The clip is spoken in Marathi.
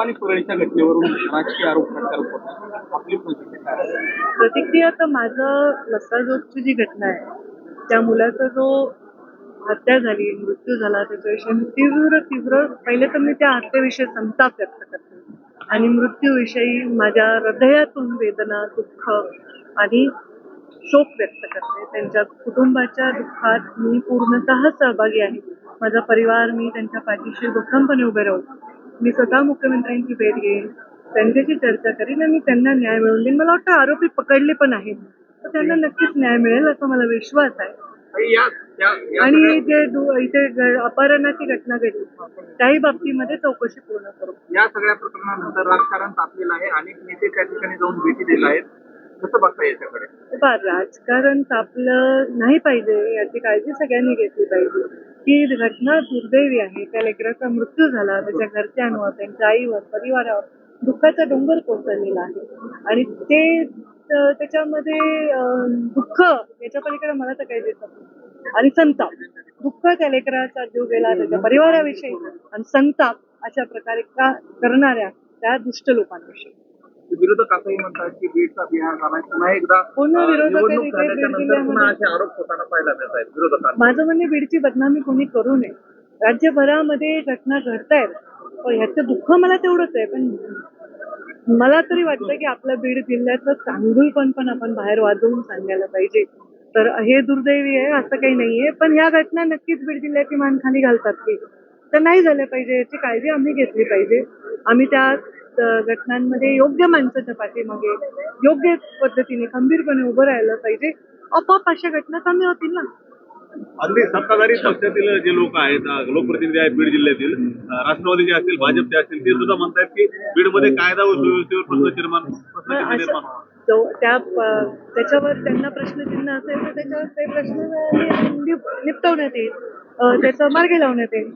आणि घटनेवरून राजकीय आरोप आपली प्रतिक्रिया काय प्रतिक्रिया तर माझं लसाजोगची जी घटना आहे त्या मुलाचा जो हत्या झाली मृत्यू झाला त्याच्याविषयी मी तीव्र तीव्र पहिले तर मी त्या हत्येविषयी संताप व्यक्त करते. आणि मृत्यूविषयी माझ्या हृदयातून वेदना दुःख आणि शोक व्यक्त करते. त्यांच्या कुटुंबाच्या दुःखात मी पूर्णतः सहभागी आहे. माझा परिवार मी त्यांच्या पाठीशी भक्कमपणे उभे राहू. मी स्वतः मुख्यमंत्र्यांची भेट घेईन त्यांच्याशी चर्चा करीन आणि त्यांना न्याय मिळवून देईन. मला वाटतं आरोपी पकडले पण आहेत. तर त्यांना नक्कीच न्याय मिळेल असा मला विश्वास आहे. आणि जे इथे अपहरणाची घटना घडली त्याही बाबतीमध्ये चौकशी पूर्ण करू. या सगळ्या प्रकरणानंतर राजकारण तापलेलं आहे. अनेक नेते त्या ठिकाणी जाऊन भेटी दिल्या आहेत. कसं बघता याच्याकडे? बा राजकारण तापलं नाही पाहिजे याची काळजी सगळ्यांनी घेतली पाहिजे. ही घटना दुर्दैवी आहे त्या लेकराचा मृत्यू झाला त्याच्या घरच्यांवर त्यांच्या आईवर परिवारावर दुःखाचा डोंगर कोसळलेला आहे. आणि ते त्याच्यामध्ये दुःख याच्या पलीकडे मला तर काही दिसत नाही. आणि संताप. दुःख त्या लेकराचा जीव गेला त्याच्या परिवाराविषयी. आणि संताप अशा प्रकारे का करणाऱ्या त्या दुष्ट लोकांविषयी. विरोधक असंही म्हणतात की बीडचा बिहार झाला पुन्हा एकदा पुन्हा निवडणूक झाल्याच्या बीड नंतर पुन्हा जिल्ह्यामध्ये- असे आरोप होताना पाहायला मिळत आहेत विरोधकांना माझं म्हणणे बीडची बदनामी कोणी करू नये. राज्यभरामध्ये घटना घडतायत. पण ह्याचं दुःख मला तेवढंच आहे पण मला तरी वाटतं की आपल्या बीड जिल्ह्याचं चांगुलपण पण आपण बाहेर वाजवून सांगायला पाहिजे. तर हे दुर्दैवी आहे असं काही नाहीये. पण ह्या घटना नक्कीच बीड जिल्ह्याची मान खाली घालतात की. तर नाही झालं पाहिजे याची काळजी आम्ही घेतली पाहिजे. आम्ही त्या घटनांमध्ये योग्य माणसाच्या पाठीमागे योग्य पद्धतीने खंबीरपणे उभं राहायला पाहिजे. आपोआप अशा घटना कमी होतील ना? अगदी सत्ताधारी पक्षातील जे लोक आहेत लोकप्रतिनिधी आहेत बीड जिल्ह्यातील अ, राष्ट्रवादीचे असतील भाजपचे असतील ते सुद्धा म्हणतात की बीडमध्ये कायदा व सुव्यवस्थेवर प्रश्न निर्माण. जो- त्या त्याच्यावर त्यांना प्रश्नचिन्ह असेल तर त्याच्यावर ते प्रश्न निपटवण्यात येईल. त्याचा मार्ग लावण्यात येईल.